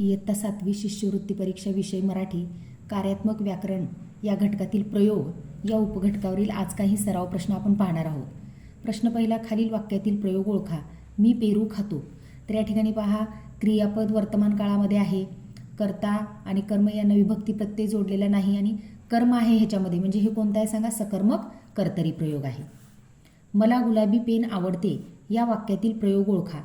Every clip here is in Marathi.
इयत्ता सातवी शिष्यवृत्ती परीक्षा विषय मराठी कार्यात्मक व्याकरण या घटकातील प्रयोग या उपघटकावरील आज काही सराव प्रश्न आपण पाहणार आहोत. प्रश्न पहिला खालील वाक्यातील प्रयोग ओळखा. मी पेरू खातो. तर या ठिकाणी पहा क्रियापद वर्तमान काळामध्ये आहे. कर्ता आणि कर्म यांना विभक्ती प्रत्यय जोडलेला नाही आणि कर्म आहे ह्याच्यामध्ये. म्हणजे हे कोणतं आहे सांगा? सकर्मक कर्तरी प्रयोग आहे. मला गुलाबी पेन आवडते. या वाक्यातील प्रयोग ओळखा.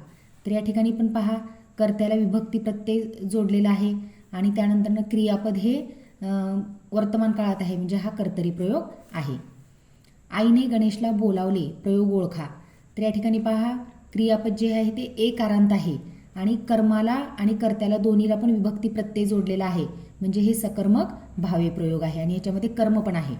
तर या ठिकाणी पण पहा कर्त्याला विभक्ती प्रत्यय जोडलेला आहे. आणि त्यानंतरनं क्रियापद हे वर्तमान काळात आहे. म्हणजे हा कर्तरी प्रयोग आहे. आईने गणेशला बोलावले प्रयोग ओळखा. तर या ठिकाणी पहा क्रियापद जे आहे ते एकारांत आहे. आणि कर्माला आणि कर्त्याला दोन्हीला पण विभक्ती प्रत्यय जोडलेला आहे. म्हणजे हे सकर्मक भावे प्रयोग आहे. आणि याच्यामध्ये कर्म पण आहे.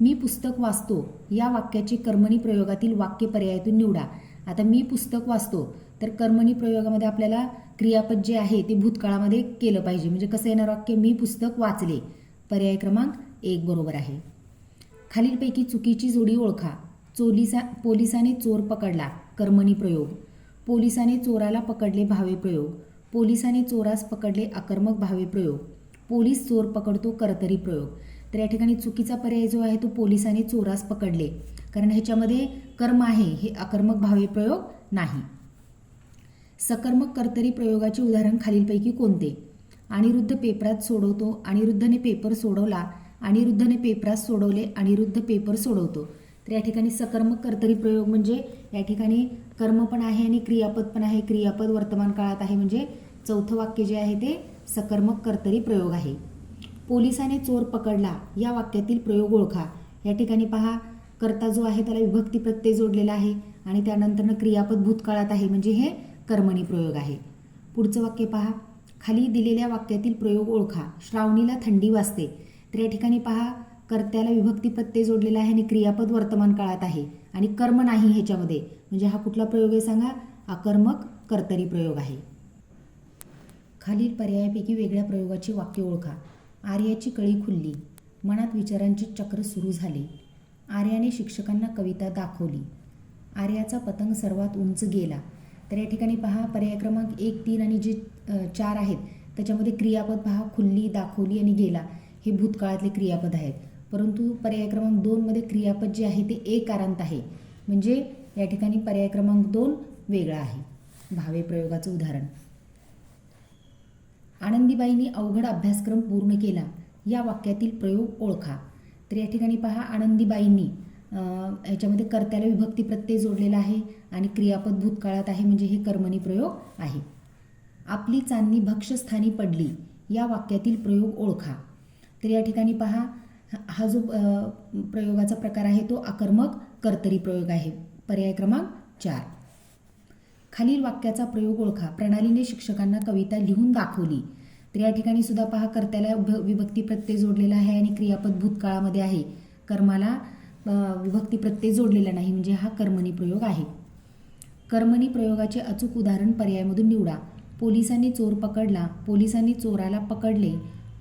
मी पुस्तक वाचतो. या वाक्याचे कर्मणी प्रयोगातील वाक्य पर्यायातून निवडा. आता मी पुस्तक वाचतो तर कर्मणी प्रयोगामध्ये आपल्याला क्रियापद जे आहे ते भूतकाळामध्ये केलं पाहिजे. म्हणजे कसं येणार वाक्य? मी पुस्तक वाचले. पर्याय क्रमांक एक बरोबर आहे. खालीलपैकी चुकीची जोडी ओळखा. चोलिसा पोलिसाने चोर पकडला. कर्मणी प्रयोग. पोलिसाने चोराला पकडले भावे प्रयोग. पोलिसाने चोरास पकडले आकर्मक भावे प्रयोग. पोलीस चोर पकडतो कर्तरी प्रयोग. तर या ठिकाणी चुकीचा पर्याय जो आहे तो पोलिसाने चोरास पकडले. कारण ह्याच्यामध्ये कर्म आहे हे अकर्मक भावे प्रयोग नाही. सकर्मक कर्तरी प्रयोगाचे उदाहरण खालीलपैकी कोणते? अनिरुद्ध पेपरात सोडवतो अनिरुद्धने पेपर सोडवला अनिरुद्धने पेपरात सोडवले अनिरुद्ध पेपर सोडवतो. तर या ठिकाणी सकर्मक कर्तरी प्रयोग म्हणजे या ठिकाणी कर्म पण आहे आणि क्रियापद पण आहे. क्रियापद वर्तमान काळात आहे म्हणजे चौथं वाक्य जे आहे ते सकर्मक कर्तरी प्रयोग आहे. पोलिसाने चोर पकडला या वाक्यातील प्रयोग ओळखा. या ठिकाणी पहा कर्ता जो आहे त्याला विभक्ती प्रत्यय जोडलेला आहे आणि त्यानंतरनं क्रियापद भूतकाळात आहे म्हणजे हे कर्मणी प्रयोग आहे. पुढचं वाक्य पहा खाली दिलेल्या वाक्यातील प्रयोग ओळखा. श्रावणीला थंडी वाजते. तर या ठिकाणी पहा कर्त्याला विभक्ती प्रत्यय जोडलेला आहे आणि क्रियापद वर्तमान काळात आहे आणि कर्म नाही ह्याच्यामध्ये. म्हणजे हा कुठला प्रयोग आहे सांगा? आकर्मक कर्तरी प्रयोग आहे. खालील पर्यायापैकी वेगळ्या प्रयोगाची वाक्य ओळखा. आर्याची कळी खुलली. मनात विचारांचे चक्र सुरू झाले. आर्याने शिक्षकांना कविता दाखवली. आर्याचा पतंग सर्वात उंच गेला. तर या ठिकाणी पहा पर्याय क्रमांक एक तीन आणि जे चार आहेत त्याच्यामध्ये क्रियापद पहा खुल्ली दाखवली आणि गेला. हे भूतकाळातले क्रियापद आहेत. परंतु पर्याय क्रमांक दोनमध्ये क्रियापद जे आहे ते एक आहे. म्हणजे या ठिकाणी पर्याय क्रमांक दोन वेगळा आहे. भावे प्रयोगाचं उदाहरण. आनंदीबाईंनी अवघड अभ्यासक्रम पूर्ण केला. या वाक्यातील प्रयोग ओळखा. तर या ठिकाणी पहा आनंदीबाईंनी याच्यामध्ये कर्त्याला विभक्ती प्रत्यय जोडलेला आहे आणि क्रियापद भूतकाळात आहे म्हणजे हे कर्मणी प्रयोग आहे. आपली चांदणी भक्षस्थानी पडली या वाक्यातील प्रयोग ओळखा. तर या ठिकाणी पहा हा- जो प्रयोगाचा प्रकार आहे तो आकर्मक कर्तरी प्रयोग आहे. पर्याय क्रमांक चार. खालील वाक्याचा प्रयोग ओळखा. प्रणालीने शिक्षकांना कविता लिहून दाखवली. तर या ठिकाणी सुद्धा पहा कर्त्याला भ- विभक्ती प्रत्यय जोडलेला आहे आणि क्रियापद भूतकाळामध्ये आहे. कर्माला विभक्ती प्रत्यय जोडलेला नाही म्हणजे हा कर्मणी प्रयोग आहे. कर्मणी प्रयोगाचे अचूक उदाहरण पर्यायामधून निवडा. पोलिसांनी चोर पकडला पोलिसांनी चोराला पकडले.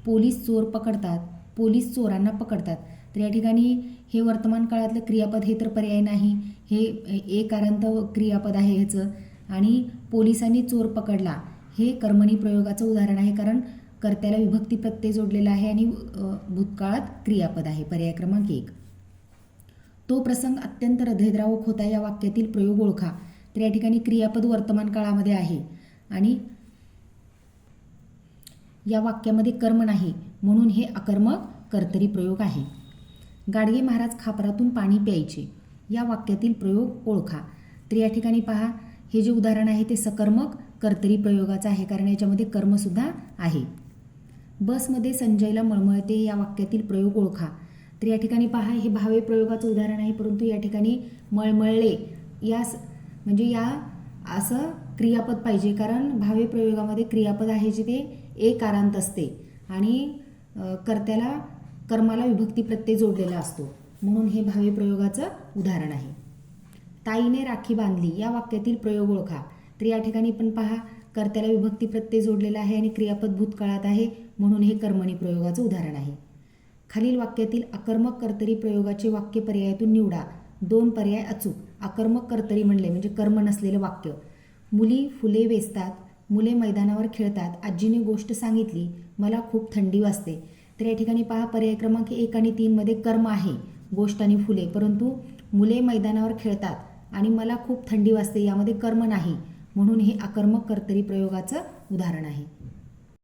पोलीस चोर पकडतात पोलीस चोरांना पकडतात. तर या ठिकाणी हे वर्तमान काळातलं क्रियापद हे तर पर्याय नाही. हे एक कारांत क्रियापद आहे ह्याचं. आणि पोलिसांनी चोर पकडला. हे कर्मणी प्रयोगाचं उदाहरण आहे कारण कर्त्याला विभक्ती प्रत्यय जोडलेला आहे आणि भूतकाळात क्रियापद आहे. पर्याय क्रमांक एक. तो प्रसंग अत्यंत हृदयद्रावक होता या वाक्यातील प्रयोग ओळखा. तर या ठिकाणी क्रियापद वर्तमान काळामध्ये आहे आणि या वाक्यामध्ये कर्म नाही म्हणून हे अकर्मक कर्तरी प्रयोग आहे. गाडगे महाराज खापरातून पाणी प्यायचे. या वाक्यातील प्रयोग ओळखा. तर या ठिकाणी पहा हे जे उदाहरण आहे ते सकर्मक कर्तरी प्रयोगाचं आहे कारण याच्यामध्ये कर्मसुद्धा आहे. बसमध्ये संजयला मळमळते या वाक्यातील प्रयोग ओळखा. तर या ठिकाणी पहा हे भावे प्रयोगाचं उदाहरण आहे परंतु या ठिकाणी मळमळले या स- म्हणजे या असं क्रियापद पाहिजे कारण भावे प्रयोगामध्ये क्रियापद आहे जे ते एक कारांत असते आणि कर्त्याला कर्माला विभक्ती प्रत्यय जोडलेला असतो. म्हणून हे भावे प्रयोगाचं उदाहरण आहे. ताईने राखी बांधली. या वाक्यातील प्रयोग ओळखा. तर या ठिकाणी पण पहा कर्त्याला विभक्ती प्रत्यय जोडलेला आहे आणि क्रियापद भूतकाळात आहे म्हणून हे कर्मणी प्रयोगाचं उदाहरण आहे. खालील वाक्यातील आकर्मक कर्तरी प्रयोगाचे वाक्य पर्यायातून निवडा. दोन पर्याय अचूक. आकर्मक कर्तरी म्हणले म्हणजे कर्म नसलेलं वाक्य. मुली फुले वेचतात मुले मैदानावर खेळतात. आजीने गोष्ट सांगितली मला खूप थंडी वाजते. तर या ठिकाणी पहा पर्याय क्रमांक एक आणि तीनमध्ये कर्म आहे गोष्ट आणि फुले. परंतु मुले मैदानावर खेळतात आणि मला खूप थंडी वाजते यामध्ये कर्म नाही. म्हणून हे आकर्मक कर्तरी प्रयोगाचं उदाहरण आहे.